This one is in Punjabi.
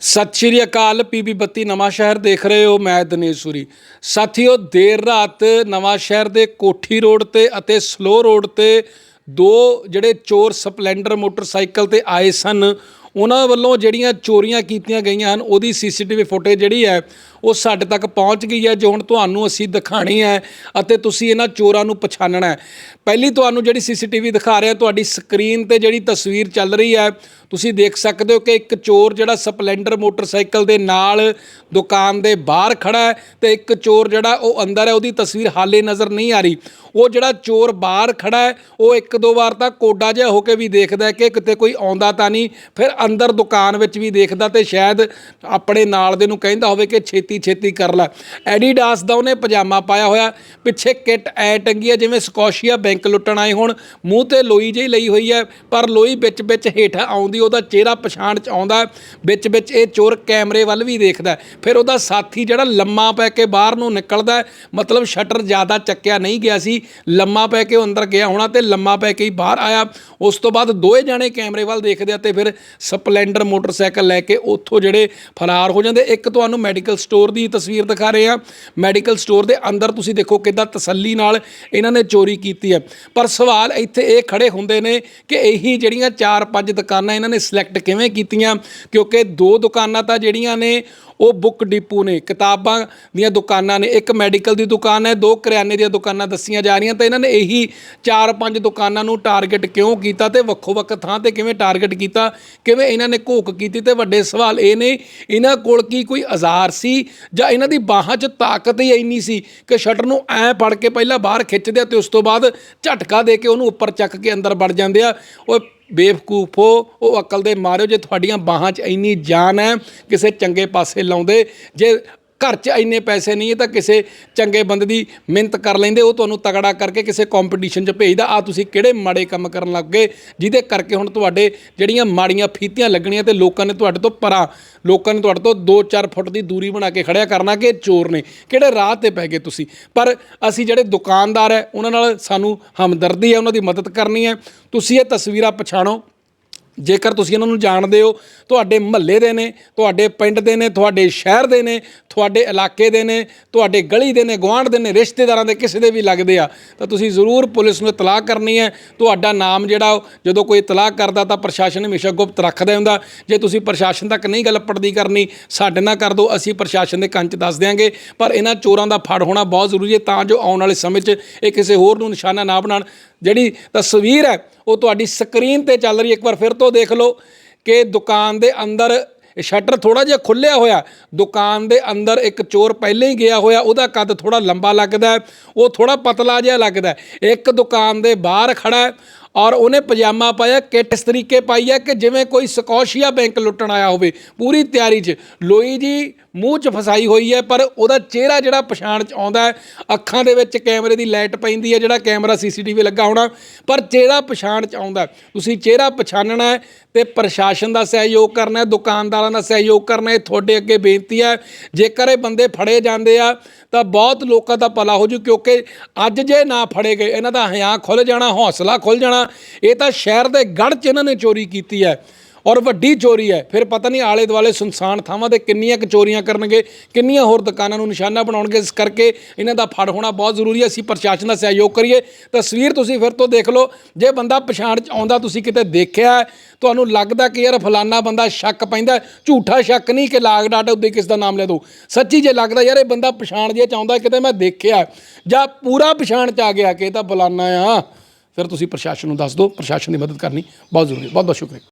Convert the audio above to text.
ਸਤਿ ਸ਼੍ਰੀ ਅਕਾਲ ਪੀਬੀ 32 ਨਵਾਂ ਸ਼ਹਿਰ ਦੇਖ ਰਹੇ ਹੋ ਮੈਂ ਦਿਨੇਸ਼ ਸੂਰੀ। ਸਾਥੀਓ, ਦੇਰ ਰਾਤ ਨਵਾਂ ਸ਼ਹਿਰ ਦੇ ਕੋਠੀ ਰੋਡ ਤੇ ਅਤੇ ਸਲੋ ਰੋਡ ਤੇ ਦੋ ਜਿਹੜੇ ਚੋਰ ਸਪਲੈਂਡਰ ਮੋਟਰਸਾਈਕਲ ਤੇ ਆਏ ਸਨ। ਉਹਨਾਂ ਵੱਲੋਂ ਜਿਹੜੀਆਂ ਚੋਰੀਆਂ ਕੀਤੀਆਂ ਗਈਆਂ ਹਨ, ਉਹਦੀ ਸੀਸੀਟੀਵੀ ਫੁਟੇਜ ਜਿਹੜੀ ਹੈ, ਉਹ ਸਾਡੇ ਤੱਕ ਪਹੁੰਚ ਗਈ ਹੈ, ਜੋ ਹੁਣ ਤੁਹਾਨੂੰ ਅਸੀਂ ਦਿਖਾਣੀ ਹੈ ਅਤੇ ਤੁਸੀਂ ਇਹਨਾਂ ਚੋਰਾਂ ਨੂੰ ਪਛਾਣਨਾ ਹੈ। ਪਹਿਲੀ ਤੁਹਾਨੂੰ ਜਿਹੜੀ ਸੀਸੀਟੀਵੀ ਦਿਖਾ ਰਿਹਾ, ਤੁਹਾਡੀ ਸਕਰੀਨ ਤੇ ਜਿਹੜੀ ਤਸਵੀਰ ਚੱਲ ਰਹੀ ਹੈ, ਤੁਸੀਂ ਦੇਖ ਸਕਦੇ ਹੋ ਕਿ ਇੱਕ ਚੋਰ ਜਿਹੜਾ ਸਪਲੈਂਡਰ ਮੋਟਰਸਾਈਕਲ ਦੇ ਨਾਲ ਦੁਕਾਨ ਦੇ ਬਾਹਰ ਖੜਾ ਹੈ ਤੇ ਇੱਕ ਚੋਰ ਜਿਹੜਾ ਉਹ ਅੰਦਰ ਹੈ, ਉਹਦੀ ਤਸਵੀਰ ਹਾਲੇ ਨਜ਼ਰ ਨਹੀਂ ਆ ਰਹੀ। ਉਹ ਜਿਹੜਾ ਚੋਰ ਬਾਹਰ ਖੜਾ ਹੈ, ਉਹ ਇੱਕ ਦੋ ਵਾਰ ਤਾਂ ਕੋਡਾ ਜਿਹਾ ਹੋ ਕੇ ਵੀ ਦੇਖਦਾ ਕਿ ਕਿਤੇ ਕੋਈ ਆਉਂਦਾ ਤਾਂ ਨਹੀਂ, ਫਿਰ ਅੰਦਰ ਦੁਕਾਨ ਵਿੱਚ ਵੀ ਦੇਖਦਾ ਤੇ ਸ਼ਾਇਦ ਆਪਣੇ ਨਾਲ ਦੇ ਨੂੰ ਕਹਿੰਦਾ ਹੋਵੇ ਕਿ ਛੇਤੀ ਛੇਤੀ ਕਰ ਲੈ। ਐਡੀਡਾਸ ਦਾ ਉਹਨੇ ਪਜਾਮਾ ਪਾਇਆ ਹੋਇਆ, ਪਿੱਛੇ ਕਿੱਟ ਐ ਟੰਗੀ ਹੈ ਜਿਵੇਂ ਸਕੋਸ਼ੀਆ ਬੈਂਕ ਲੁੱਟਣ ਆਏ ਹੋਣ। ਮੂੰਹ ਤੇ ਲੋਈ ਜਿਹੀ ਲਈ ਹੋਈ ਹੈ ਪਰ ਲੋਈ ਵਿੱਚ ਵਿੱਚ ਹੇਠਾਂ ਆਉਂਦੀ, ਉਹਦਾ ਚਿਹਰਾ ਪਛਾਣ ਚ ਆਉਂਦਾ, ਵਿੱਚ ਵਿੱਚ ਇਹ ਚੋਰ ਕੈਮਰੇ ਵੱਲ ਵੀ ਦੇਖਦਾ। ਫਿਰ ਉਹਦਾ ਸਾਥੀ ਜਿਹੜਾ ਲੰਮਾ ਪੈ ਕੇ ਬਾਹਰ ਨੂੰ ਨਿਕਲਦਾ, ਮਤਲਬ ਸ਼ਟਰ ਜ਼ਿਆਦਾ ਚੱਕਿਆ ਨਹੀਂ ਗਿਆ ਸੀ, ਲੰਮਾ ਪੈ ਕੇ ਉਹ ਅੰਦਰ ਗਿਆ ਹੋਣਾ ਤੇ ਲੰਮਾ ਪੈ ਕੇ ਹੀ ਬਾਹਰ ਆਇਆ। ਉਸ ਤੋਂ ਬਾਅਦ ਦੋਏ ਜਾਣੇ ਕੈਮਰੇ ਵੱਲ ਦੇਖਦੇ ਆ ਤੇ ਫਿਰ ਸਪਲੈਂਡਰ ਮੋਟਰਸਾਈਕਲ ਲੈ ਕੇ ਉੱਥੋਂ ਜਿਹੜੇ ਫਰਾਰ ਹੋ ਜਾਂਦੇ। ਇੱਕ ਤੁਹਾਨੂੰ ਮੈਡੀਕਲ ਸਟੋਰ ਦੀ ਤਸਵੀਰ ਦਿਖਾ ਰਹੇ ਆ ਮੈਡੀਕਲ ਸਟੋਰ ਦੇ ਅੰਦਰ ਤੁਸੀਂ ਦੇਖੋ ਕਿੱਦਾਂ ਤਸੱਲੀ ਨਾਲ ਇਹਨਾਂ ਨੇ ਚੋਰੀ ਕੀਤੀ ਹੈ। ਪਰ ਸਵਾਲ ਇੱਥੇ ਇਹ ਖੜੇ ਹੁੰਦੇ ਨੇ ਕਿ ਇਹੀ ਜਿਹੜੀਆਂ 4-5 ਦੁਕਾਨਾਂ ਇਹਨਾਂ ਨੇ ਸਿਲੈਕਟ ਕਿਵੇਂ ਕੀਤੀਆਂ, ਕਿਉਂਕਿ ਦੋ ਦੁਕਾਨਾਂ ਤਾਂ ਜਿਹੜੀਆਂ ਨੇ, ਉਹ ਬੁੱਕ ਡਿਪੂ ਨੇ। ਕਿਤਾਬਾਂ ਦੀਆਂ ਦੁਕਾਨਾਂ ਨੇ। ਇੱਕ ਮੈਡੀਕਲ ਦੀ ਦੁਕਾਨ ਹੈ, ਦੋ ਕਰਿਆਨੇ ਦੀਆਂ ਦੁਕਾਨਾਂ ਦੱਸੀਆਂ ਜਾ ਰਹੀਆਂ ਤਾਂ ਇਹਨਾਂ ਨੇ ਇਹੀ 4-5 ਦੁਕਾਨਾਂ ਨੂੰ ਟਾਰਗੇਟ ਕਿਉਂ ਕੀਤਾ ਤੇ ਵੱਖੋ ਵੱਖ ਥਾਂ ਤੇ ਕਿਵੇਂ ਟਾਰਗੇਟ ਕੀਤਾ, ਕਿਵੇਂ ਇਹਨਾਂ ਨੇ ਘੋਖ ਕੀਤੀ ਤੇ ਵੱਡੇ ਸਵਾਲ ਇਹ ਨੇ, ਇਹਨਾਂ ਕੋਲ ਕੀ ਕੋਈ ਔਜ਼ਾਰ ਸੀ? ਜਾਂ ਇਹਨਾਂ ਦੀ ਬਾਹਾਂ 'ਚ ਤਾਕਤ ਹੀ ਇੰਨੀ ਸੀ ਕਿ ਸ਼ਟਰ ਨੂੰ ਐ ਫੜ ਕੇ ਪਹਿਲਾਂ ਬਾਹਰ ਖਿੱਚਦੇ ਆ ਤੇ ਉਸ ਤੋਂ ਬਾਅਦ ਝਟਕਾ ਦੇ ਕੇ ਉਹਨੂੰ ਉੱਪਰ ਚੱਕ ਕੇ ਅੰਦਰ ਵੜ ਜਾਂਦੇ ਆ? ਉਹ ਬੇਵਕੂਫੋ ਉਹ ਅਕਲ ਦੇ ਮਾਰਿਓ ਜੇ ਤੁਹਾਡੀਆਂ ਬਾਹਾਂ 'ਚ ਇੰਨੀ ਜਾਨ ਹੈ, ਕਿਸੇ ਚੰਗੇ ਪਾਸੇ ਲਾਉਂਦੇ। ਜੇ ਘਰ 'ਚ ਇੰਨੇ ਪੈਸੇ ਨਹੀਂ ਹੈ ਤਾਂ ਕਿਸੇ ਚੰਗੇ ਬੰਦੇ ਦੀ ਮਿਹਨਤ ਕਰ ਲੈਂਦੇ, ਉਹ ਤੁਹਾਨੂੰ ਤਗੜਾ ਕਰਕੇ ਕਿਸੇ ਕੰਪੀਟੀਸ਼ਨ 'ਚ ਭੇਜਦਾ। ਆ ਤੁਸੀਂ ਕਿਹੜੇ ਮਾੜੇ ਕੰਮ ਕਰਨ ਲੱਗ ਗਏ, ਜਿਹਦੇ ਕਰਕੇ ਹੁਣ ਤੁਹਾਡੇ ਜਿਹੜੀਆਂ ਮਾੜੀਆਂ ਫੀਤੀਆਂ ਲੱਗਣੀਆਂ ਤੇ ਲੋਕਾਂ ਨੇ ਤੁਹਾਡੇ ਤੋਂ ਪਰਾਂ, ਲੋਕਾਂ ਨੇ ਤੁਹਾਡੇ ਤੋਂ 2-4 ਫੁੱਟ ਦੀ ਦੂਰੀ ਬਣਾ ਕੇ ਖੜਿਆ ਕਰਨਾ ਕਿ ਚੋਰ ਨੇ, ਕਿਹੜੇ ਰਾਹ ਤੇ ਪੈ ਗਏ ਤੁਸੀਂ? ਪਰ ਅਸੀਂ ਜਿਹੜੇ ਦੁਕਾਨਦਾਰ ਹੈ, ਉਹਨਾਂ ਨਾਲ ਸਾਨੂੰ ਹਮਦਰਦੀ ਹੈ, ਉਹਨਾਂ ਦੀ ਮਦਦ ਕਰਨੀ ਹੈ। ਤੁਸੀਂ ਇਹ ਤਸਵੀਰਾਂ ਪਛਾਣੋ। ਜੇਕਰ ਤੁਸੀਂ ਇਹਨਾਂ ਨੂੰ ਜਾਣਦੇ ਹੋ, ਤੁਹਾਡੇ ਮਹੱਲੇ ਦੇ ਨੇ, ਤੁਹਾਡੇ ਪਿੰਡ ਦੇ ਨੇ, ਤੁਹਾਡੇ ਸ਼ਹਿਰ ਦੇ ਨੇ, ਤੁਹਾਡੇ ਇਲਾਕੇ ਦੇ ਨੇ, ਤੁਹਾਡੇ ਗਲੀ ਦੇ ਨੇ, ਗੁਆਂਢ ਦੇ ਨੇ, ਰਿਸ਼ਤੇਦਾਰਾਂ ਦੇ, ਕਿਸੇ ਦੇ ਵੀ ਲੱਗਦੇ ਆ, ਤਾਂ ਤੁਸੀਂ ਜ਼ਰੂਰ ਪੁਲਿਸ ਨੂੰ ਇਤਲਾਹ ਕਰਨੀ ਹੈ। ਤੁਹਾਡਾ ਨਾਮ ਜਿਹੜਾ ਉਹ, ਜਦੋਂ ਕੋਈ ਇਤਲਾਹ ਕਰਦਾ ਤਾਂ ਪ੍ਰਸ਼ਾਸਨ ਹਮੇਸ਼ਾ ਗੁਪਤ ਰੱਖਦਾ ਹੁੰਦਾ। ਜੇ ਤੁਸੀਂ ਪ੍ਰਸ਼ਾਸਨ ਤੱਕ ਨਹੀਂ ਗੱਲ ਪੜਦੀ ਕਰਨੀ, ਸਾਡੇ ਨਾਲ ਕਰ ਦਿਓ, ਅਸੀਂ ਪ੍ਰਸ਼ਾਸਨ ਦੇ ਕੰਨ 'ਚ ਦੱਸ ਦਿਆਂਗੇ। ਪਰ ਇਹਨਾਂ ਚੋਰਾਂ ਦਾ ਫੜ ਹੋਣਾ ਬਹੁਤ ਜ਼ਰੂਰੀ ਹੈ, ਤਾਂ ਜੋ ਆਉਣ ਵਾਲੇ ਸਮੇਂ 'ਚ ਇਹ ਕਿਸੇ ਹੋਰ ਨੂੰ ਨਿਸ਼ਾਨਾ ਨਾ ਬਣਾਉਣ। ਜਿਹੜੀ ਤਸਵੀਰ ਹੈ, ਉਹ ਤੁਹਾਡੀ ਸਕਰੀਨ ਤੇ ਚੱਲ ਰਹੀ ਹੈ। ਇੱਕ ਵਾਰ ਫਿਰ ਤੋਂ ਦੇਖ ਲਓ ਕਿ ਦੁਕਾਨ ਦੇ ਅੰਦਰ ਸ਼ਟਰ ਥੋੜਾ ਜਿਹਾ ਖੁੱਲਿਆ ਹੋਇਆ। ਦੁਕਾਨ ਦੇ ਅੰਦਰ ਇੱਕ ਚੋਰ ਪਹਿਲੇ ਹੀ ਗਿਆ ਹੋਇਆ। ਉਹਦਾ ਕੱਦ ਥੋੜਾ ਲੰਬਾ ਲੱਗਦਾ ਉਹ ਥੋੜਾ ਪਤਲਾ ਜਿਹਾ ਲੱਗਦਾ ਇੱਕ ਦੁਕਾਨ ਦੇ ਬਾਹਰ ਖੜਾ ਔਰ ਉਹਨੇ ਪਜਾਮਾ ਪਾਇਆ, ਕਿੱਟ ਇਸ ਤਰੀਕੇ ਪਾਈ ਹੈ ਕਿ ਜਿਵੇਂ ਕੋਈ ਸਕੋਸ਼ੀਆ ਬੈਂਕ ਲੁੱਟਣ ਆਇਆ ਹੋਵੇ, ਪੂਰੀ ਤਿਆਰੀ 'ਚ। ਲੋਈ ਜੀ, ਮੂੰਹ 'ਚ ਫਸਾਈ ਹੋਈ ਹੈ, ਪਰ ਉਹਦਾ ਚਿਹਰਾ ਜਿਹੜਾ ਪਛਾਣ 'ਚ ਆਉਂਦਾ ਹੈ, ਅੱਖਾਂ ਦੇ ਵਿੱਚ ਕੈਮਰੇ ਦੀ ਲਾਈਟ ਪੈਂਦੀ ਹੈ, ਜਿਹੜਾ ਕੈਮਰਾ ਸੀਸੀਟੀਵੀ ਲੱਗਾ ਹੋਣਾ, ਪਰ ਚਿਹਰਾ ਪਛਾਣ 'ਚ ਆਉਂਦਾ ਤੁਸੀਂ ਚਿਹਰਾ ਪਛਾਣਨਾ ਹੈ ਤੇ ਪ੍ਰਸ਼ਾਸਨ ਦਾ ਸਹਿਯੋਗ ਕਰਨਾ ਹੈ, ਦੁਕਾਨਦਾਰਾਂ ਦਾ ਸਹਿਯੋਗ ਕਰਨਾ ਹੈ, ਇਹ ਤੁਹਾਡੇ ਅੱਗੇ ਬੇਨਤੀ ਹੈ। ਜੇਕਰ ਇਹ ਬੰਦੇ ਫੜੇ ਜਾਂਦੇ ਆ, ਤਾਂ ਬਹੁਤ ਲੋਕਾਂ ਦਾ ਭਲਾ ਹੋ ਜੂ, ਕਿਉਂਕਿ ਅੱਜ ਜੇ ਨਾ ਫੜੇ ਗਏ, ਇਹਨਾਂ ਦਾ ਹਿਆਂ ਖੁੱਲ ਜਾਣਾ, ਹੌਸਲਾ ਖੁੱਲ ਜਾਣਾ ਇਹ ਤਾਂ ਸ਼ਹਿਰ ਦੇ ਗੜ੍ਹ 'ਚ ਇਹਨਾਂ ਨੇ ਚੋਰੀ ਕੀਤੀ ਹੈ ਔਰ ਵੱਡੀ ਚੋਰੀ ਹੈ। ਫਿਰ ਪਤਾ ਨਹੀਂ ਆਲੇ ਦੁਆਲੇ ਸੁਨਸਾਨ ਥਾਵਾਂ ਤੇ ਕਿੰਨੀਆਂ ਕੁ ਚੋਰੀਆਂ ਕਰਨਗੇ, ਕਿੰਨੀਆਂ ਹੋਰ ਦੁਕਾਨਾਂ ਨੂੰ ਨਿਸ਼ਾਨਾ ਬਣਾਉਣਗੇ, ਇਸ ਕਰਕੇ ਇਹਨਾਂ ਦਾ ਫੜ ਹੋਣਾ ਬਹੁਤ ਜ਼ਰੂਰੀ ਹੈ। ਅਸੀਂ ਪ੍ਰਸ਼ਾਸਨ ਦਾ ਸਹਿਯੋਗ ਕਰੀਏ। ਤਸਵੀਰ ਤੁਸੀਂ ਫਿਰ ਤੋਂ ਦੇਖ ਲਓ। ਜੇ ਬੰਦਾ ਪਛਾਣ ਚ ਆਉਂਦਾ, ਤੁਸੀਂ ਕਿਤੇ ਦੇਖਿਆ ਤੁਹਾਨੂੰ ਲੱਗਦਾ ਕਿ ਯਾਰ ਫਲਾਨਾ ਬੰਦਾ ਸ਼ੱਕ ਪੈਂਦਾ ਝੂਠਾ ਸ਼ੱਕ ਨਹੀਂ ਕਿ ਲਾਗ ਡਾਟ ਉੱਤੇ ਕਿਸ ਦਾ ਨਾਮ ਲੈ ਦੋ। ਸੱਚੀ ਜੇ ਲੱਗਦਾ ਯਾਰ ਇਹ ਬੰਦਾ ਪਛਾਣ ਜੇ 'ਚ ਆਉਂਦਾ ਕਿਤੇ ਮੈਂ ਦੇਖਿਆ ਜਾਂ ਪੂਰਾ ਪਛਾਣ ਚ ਆ ਗਿਆ ਕਿ ਇਹ ਤਾਂ ਫਲਾਨਾ ਆ। ਫਿਰ ਤੁਸੀਂ ਪ੍ਰਸ਼ਾਸਨ ਨੂੰ ਦੱਸ ਦਿਓ, ਪ੍ਰਸ਼ਾਸਨ ਦੀ ਮਦਦ ਕਰਨੀ ਬਹੁਤ ਜ਼ਰੂਰੀ ਹੈ। ਬਹੁਤ ਬਹੁਤ ਸ਼ੁਕਰੀਆ।